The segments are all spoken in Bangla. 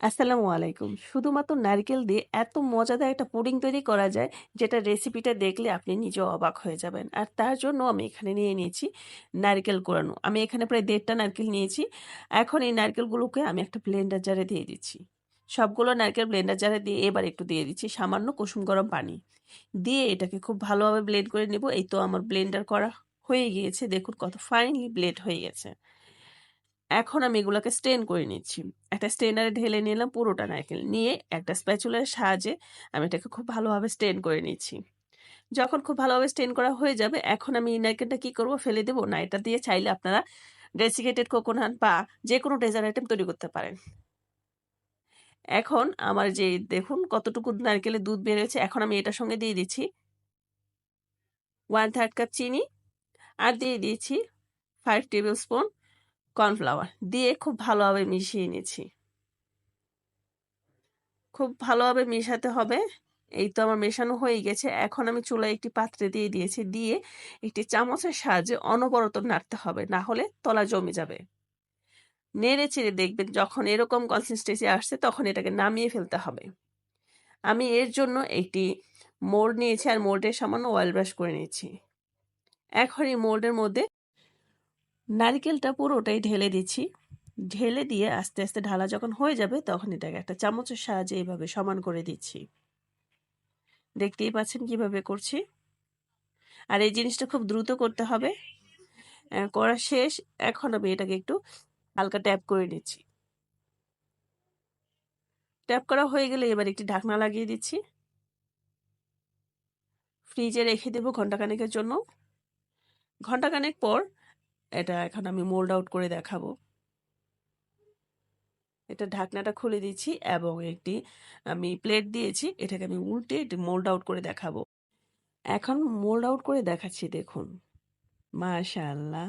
আসসালামু আলাইকুম। শুধুমাত্র নারকেল দিয়ে এত মজাদার একটা পুডিং তৈরি করা যায়, যেটা রেসিপিটা দেখলে আপনি নিজেও অবাক হয়ে যাবেন। আর তার জন্য আমি এখানে নিয়ে নিয়েছি নারকেল কোরানো। আমি এখানে প্রায় দেড়টা নারকেল নিয়েছি। এখন এই নারকেলগুলোকে আমি একটা ব্লেন্ডার জারে দিয়ে দিচ্ছি। সবগুলো নারকেল ব্লেন্ডার জারে দিয়ে এবার একটু দিয়ে দিচ্ছি সামান্য কুসুম গরম পানি। দিয়ে এটাকে খুব ভালোভাবে ব্লেন্ড করে নেব। এই তো আমার ব্লেন্ডার করা হয়ে গিয়েছে। দেখুন কত ফাইনলি ব্লেড হয়ে গেছে। এখন আমি এগুলোকে স্ট্রেন করে নিচ্ছি। একটা স্ট্রেনারে ঢেলে নিলাম পুরোটা নারকেল। নিয়ে একটা স্প্যাচুলার সাহায্যে আমি এটাকে খুব ভালোভাবে স্টেন করে নিচ্ছি। যখন খুব ভালোভাবে স্টেন করা হয়ে যাবে, এখন আমি এই নারকেলটা কী করব ফেলে দেবো না, এটা দিয়ে চাইলে আপনারা ডেসিকেটেড কোকোনাট বা যে কোনো ডেজার্ট আইটেম তৈরি করতে পারেন। এখন আমার যে দেখুন কতটুকু নারকেলের দুধ হয়েছে, এখন আমি এটার সঙ্গে দিয়ে দিচ্ছি 1/3 কাপ চিনি আর দিয়ে দিয়েছি ফাইভ টেবিল স্পুন কর্নফ্লাওয়ার দিয়ে খুব ভালোভাবে মিশিয়ে নিয়েছি খুব ভালোভাবে মেশাতে হবে। এই তো আমার মেশানো হয়ে গেছে। এখন আমি চুলায় একটি পাত্রে দিয়ে দিয়েছি। দিয়ে একটি চামচের সাহায্যে অনবরত নাড়তে হবে। না হলে তলা জমে যাবে। নেড়ে চেড়ে দেখবেন যখন এরকম কনসিস্টেন্সি আসছে, তখন এটাকে নামিয়ে ফেলতে হবে। আমি এর জন্য একটি মোল্ড নিয়েছি আর মোল্ডে সামান্য অয়েল ব্রাশ করে নিয়েছি। এখন এই মোল্ডের মধ্যে নারিকেলটা পুরোটাই ঢেলে দিচ্ছি। ঢেলে দিয়ে আস্তে, আস্তে ঢালা যখন হয়ে যাবে তখন এটাকে একটা চামচের সাহায্যে এভাবে সমান করে দিচ্ছি। দেখতেই পাচ্ছেন কীভাবে করছি। আর এই জিনিসটা খুব দ্রুত করতে হবে। করা শেষ। এখন আমি এটাকে একটু হালকা ট্যাপ করে নিচ্ছি। ট্যাপ করা হয়ে গেলে এবার একটি ঢাকনা লাগিয়ে দিচ্ছি। ফ্রিজে রেখে দেব ঘন্টাখানেকের জন্য। ঘন্টাখানেক পর এটা এখন আমি মোল্ড আউট করে দেখাবো। এটা ঢাকনাটা খুলে দিচ্ছি এবং একটি আমি প্লেট দিয়েছি। এটাকে আমি উল্টে এটি মোল্ড আউট করে দেখাবো। এখন মোল্ড আউট করে দেখাচ্ছি দেখুন। মাশাআল্লাহ!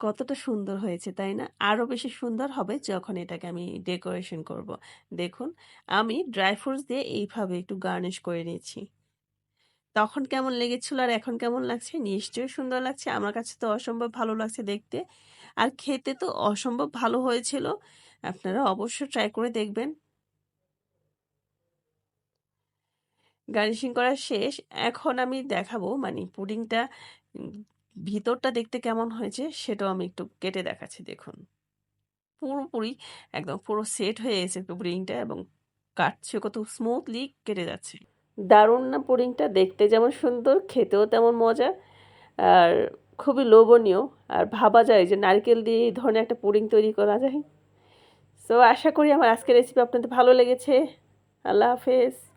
কতটা সুন্দর হয়েছে, তাই না? আরও বেশি সুন্দর হবে যখন এটাকে আমি ডেকোরেশন করব। দেখুন, আমি ড্রাই ফ্রুটস দিয়ে এইভাবে একটু গার্নিশ করে নিয়েছি। তখন কেমন লেগেছিল আর এখন কেমন লাগছে? নিশ্চয়ই সুন্দর লাগছে। আমার কাছে তো অসম্ভব ভালো লাগছে দেখতে। আর খেতে তো অসম্ভব ভালো হয়েছিল। আপনারা অবশ্যই ট্রাই করে দেখবেন। গার্নিশিং করা শেষ। এখন আমি দেখাবো মানে পুডিংটা ভিতরটা দেখতে কেমন হয়েছে সেটাও আমি একটু কেটে দেখাচ্ছি, দেখুন। পুরোপুরি একদম পুরো সেট হয়ে গেছে পুডিংটা এবং কাটছে কত স্মুথলি কেটে যাচ্ছে। দারুণ না পুডিংটা? দেখতে যেমন সুন্দর, খেতেও তেমন মজা। আর খুবই লোভনীয়। আর ভাবা যায় যে নারকেল দিয়ে এই ধরনের একটা পুডিং তৈরি করা যায়। সো আশা করি আমার আজকের রেসিপি আপনাদের ভালো লেগেছে। আল্লাহ হাফেজ।